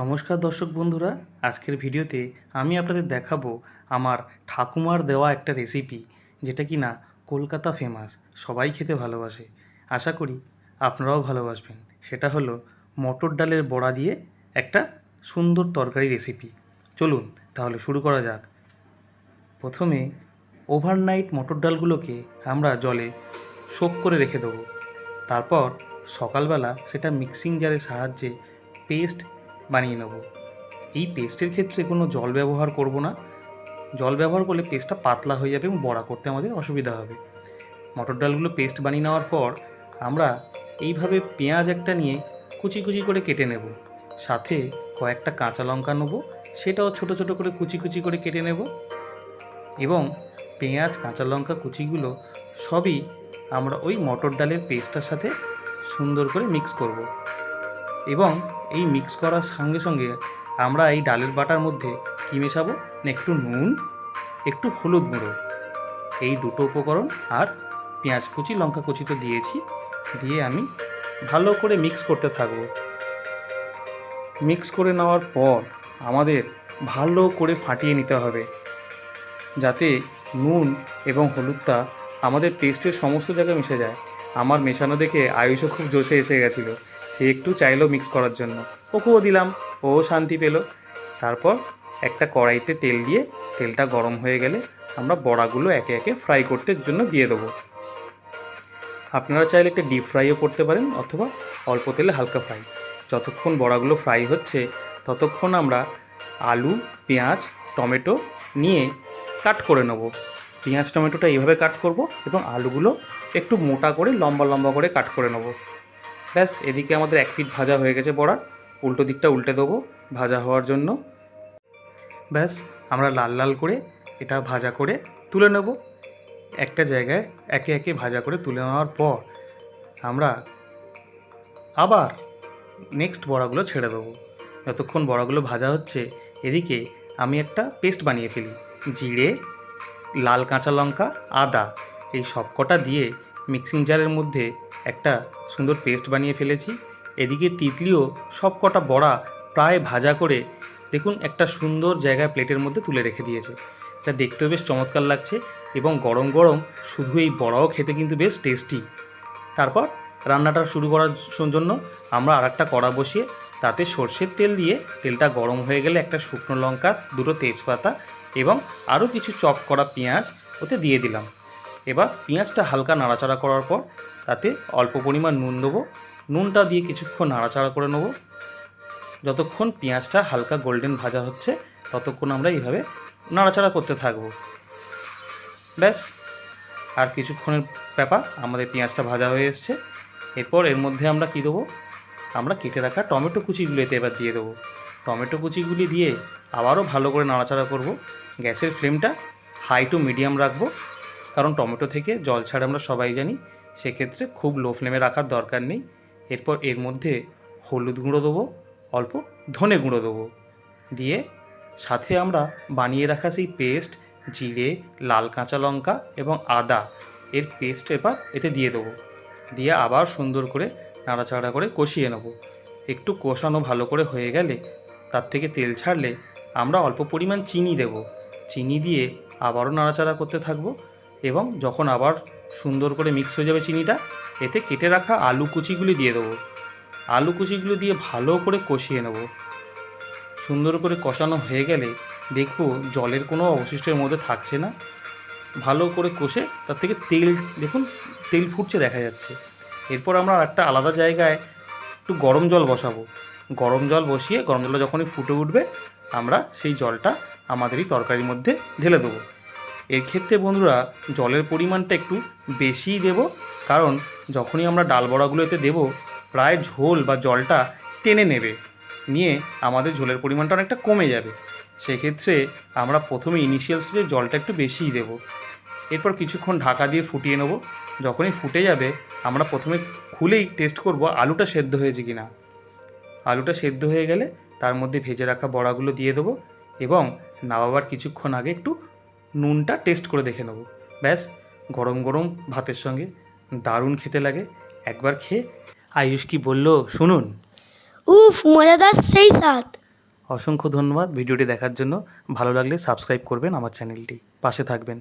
নমস্কার দর্শক বন্ধুরা, আজকের ভিডিওতে আমি আপনাদের দেখাবো আমার ঠাকুমার দেওয়া একটা রেসিপি যেটা কি না কলকাতা ফেমাস সবাই খেতে ভালোবাসে। আশা করি আপনারাও ভালোবাসবেন। সেটা হলো মটর ডালের বড়া দিয়ে একটা সুন্দর তরকারি রেসিপি চলুন তাহলে শুরু করা যাক। প্রথমে ওভারনাইট মটর ডালগুলোকে আমরা জলে শোক করে রেখে দেবো। তারপর সকালবেলা সেটা মিক্সিং জারের সাহায্যে পেস্ট বানিয়ে নেব। এই পেস্টের ক্ষেত্রে কোনো জল ব্যবহার করব না। জল ব্যবহার করলে পেস্টটা পাতলা হয়ে যাবে এবং বড়া করতে আমাদের অসুবিধা হবে। মটর ডালগুলো পেস্ট বানিয়ে নেওয়ার পর আমরা এইভাবে পেঁয়াজ একটা নিয়ে কুচি কুচি করে কেটে নেব। সাথে কয়েকটা কাঁচা লঙ্কা নেব, সেটাও ছোট ছোট করে কুচি কুচি করে কেটে নেব। এবং পেঁয়াজ, কাঁচা লঙ্কা, কুচিগুলো সবই আমরা ওই মটর ডালের পেস্টটার সাথে সুন্দর করে মিক্স করব। এবং এই মিক্স করার সঙ্গে সঙ্গে আমরা এই ডালের বাটার মধ্যে কী মেশাবো? না একটু নুন, একটু হলুদ গুঁড়ো। এই দুটো উপকরণ আর পেঁয়াজ কুচি, লঙ্কা কুচি তো দিয়েছি। দিয়ে আমি ভালো করে মিক্স করতে থাকব। মিক্স করে নেওয়ার পর আমাদের ভালো করে ফাটিয়ে নিতে হবে। যাতে নুন এবং হলুদটা আমাদের পেস্টের সমস্ত জায়গায় মিশে যায়। আমার মেশানো দেখে আয়ুষও খুব জোশে এসে গেছিল। সে একটু চাইলো মিক্স করার জন্য। ওকেও দিলাম, ও শান্তি পেল। তারপর একটা কড়াইতে তেল দিয়ে তেলটা গরম হয়ে গেলে আমরা বড়াগুলো একে একে ফ্রাই করতে জন্য দিয়ে দেবো। আপনারা চাইলে একটা ডিপ ফ্রাইও করতে পারেন অথবা অল্প তেলে হালকা ফ্রাই যতক্ষণ বড়াগুলো ফ্রাই হচ্ছে, ততক্ষণ আমরা আলু, পেঁয়াজ, টমেটো নিয়ে কাট করে নেব। পেঁয়াজ, টমেটোটা এইভাবে কাট করব এবং আলুগুলো একটু মোটা করে লম্বা লম্বা করে কাট করে নেব। ব্যাস, এদিকে আমাদের এক পিঠ ভাজা হয়ে গেছে বড়া। উল্টো দিকটা উল্টে দেবো ভাজা হওয়ার জন্য। ব্যাস, আমরা লাল লাল করে এটা ভাজা করে তুলে নেব। একটা জায়গায় একে একে ভাজা করে তুলে নেওয়ার পর আমরা আবার নেক্সট বড়াগুলো ছেড়ে দেবো। যতক্ষণ বড়াগুলো ভাজা হচ্ছে, এদিকে আমি একটা পেস্ট বানিয়ে ফেলি। জিরে, লাল কাঁচা লঙ্কা, আদা। এই সবকটা দিয়ে মিক্সিং জারের মধ্যে একটা সুন্দর পেস্ট বানিয়ে ফেলেছি। এদিকে তিতলিও সব কটা বড়া প্রায় ভাজা করে দেখুন একটা সুন্দর জায়গায় প্লেটের মধ্যে তুলে রেখে দিয়েছে। এটা দেখতেও বেশ চমৎকার লাগছে এবং গরম গরম শুধু এই বড়াও খেতে কিন্তু বেশ টেস্টি তারপর রান্নাটা শুরু করার জন্য আমরা আর একটা কড়া বসিয়ে তাতে সর্ষের তেল দিয়ে তেলটা গরম হয়ে গেলে একটা শুকনো লঙ্কা, দুটো তেজপাতা এবং আরও কিছু চপ করা পেঁয়াজ ওতে দিয়ে দিলাম। এবার পেঁয়াজটা হালকা নাড়াচাড়া করার পর তাতে অল্প পরিমাণ নুন দেবো। নুনটা দিয়ে কিছুক্ষণ নাড়াচাড়া করে নেব। যতক্ষণ পেঁয়াজটা হালকা গোল্ডেন ভাজা হচ্ছে, ততক্ষণ আমরা এইভাবে নাড়াচাড়া করতে থাকব। ব্যাস, আর কিছুক্ষণের ব্যাপার, আমাদের পেঁয়াজটা ভাজা হয়ে এসছে। এরপর এর মধ্যে আমরা কী দেবো? আমরা কেটে রাখা টমেটো কুচিগুলো এতে এবার দিয়ে দেবো। টমেটো কুচিগুলি দিয়ে আবারও ভালো করে নাড়াচাড়া করব। গ্যাসের ফ্লেমটা হাই টু মিডিয়াম রাখব। কারণ টমেটো থেকে জল ছাড়ে আমরা সবাই জানি সেক্ষেত্রে খুব লো ফ্লেমে রাখার দরকার নেই। এরপর এর মধ্যে হলুদ গুঁড়ো দেবো, অল্প ধনে গুঁড়ো দেবো। দিয়ে সাথে আমরা বানিয়ে রাখা সেই পেস্ট, জিরে, লাল কাঁচা লঙ্কা এবং আদা এর পেস্ট এবার এতে দিয়ে দেবো। দিয়ে আবার সুন্দর করে নাড়াচাড়া করে কষিয়ে নেব। একটু কষানো ভালো করে হয়ে গেলে তার থেকে তেল ছাড়লে আমরা অল্প পরিমাণ চিনি দেব। চিনি দিয়ে আবারও নাড়াচাড়া করতে থাকব। এবং যখন আবার সুন্দর করে মিক্স হয়ে যাবে চিনিটা, এতে কেটে রাখা আলু কুচিগুলি দিয়ে দেবো। আলু কুচিগুলো দিয়ে ভালো করে কষিয়ে নেব। সুন্দর করে কষানো হয়ে গেলে দেখব জলের কোনো অবশিষ্টের মধ্যে থাকছে না। ভালো করে কষে তার থেকে তেল, দেখুন তেল ফুটছে দেখা যাচ্ছে। এরপর আমরা একটা আলাদা জায়গায় একটু গরম জল বসাবো। গরম জল বসিয়ে, গরম জলটা যখনই ফুটে উঠবে, আমরা সেই জলটা আমাদের এই তরকারির মধ্যে ঢেলে দেবো। এর ক্ষেত্রে বন্ধুরা জলের পরিমাণটা একটু বেশিই দেব, কারণ যখনই আমরা ডাল বড়াগুলো এতে দেবো, প্রায় ঝোল বা জলটা টেনে নেবে। নিয়ে আমাদের ঝোলের পরিমাণটা অনেকটা কমে যাবে। সেক্ষেত্রে আমরা প্রথমে ইনিশিয়াল স্টেজে জলটা একটু বেশিই দেবো। এরপর কিছুক্ষণ ঢাকা দিয়ে ফুটিয়ে নেব। যখনই ফুটে যাবে, আমরা প্রথমে খুলেই টেস্ট করব আলুটা সেদ্ধ হয়েছে কি না আলুটা সেদ্ধ হয়ে গেলে তার মধ্যে ভেজে রাখা বড়াগুলো দিয়ে দেবো এবং নামাবার কিছুক্ষণ আগে একটু নুনটা টেস্ট করে দেখে নেব। ব্যাস গরম গরম ভাতের সঙ্গে দারুণ খেতে লাগে। একবার খেয়ে আয়ুষ কি বলল শুনুন। উফ মজাদার সেই স্বাদ। অসংখ্য ধন্যবাদ ভিডিওটি দেখার জন্য। ভালো লাগলে সাবস্ক্রাইব করবেন আমার চ্যানেলটি পাশে থাকবেন।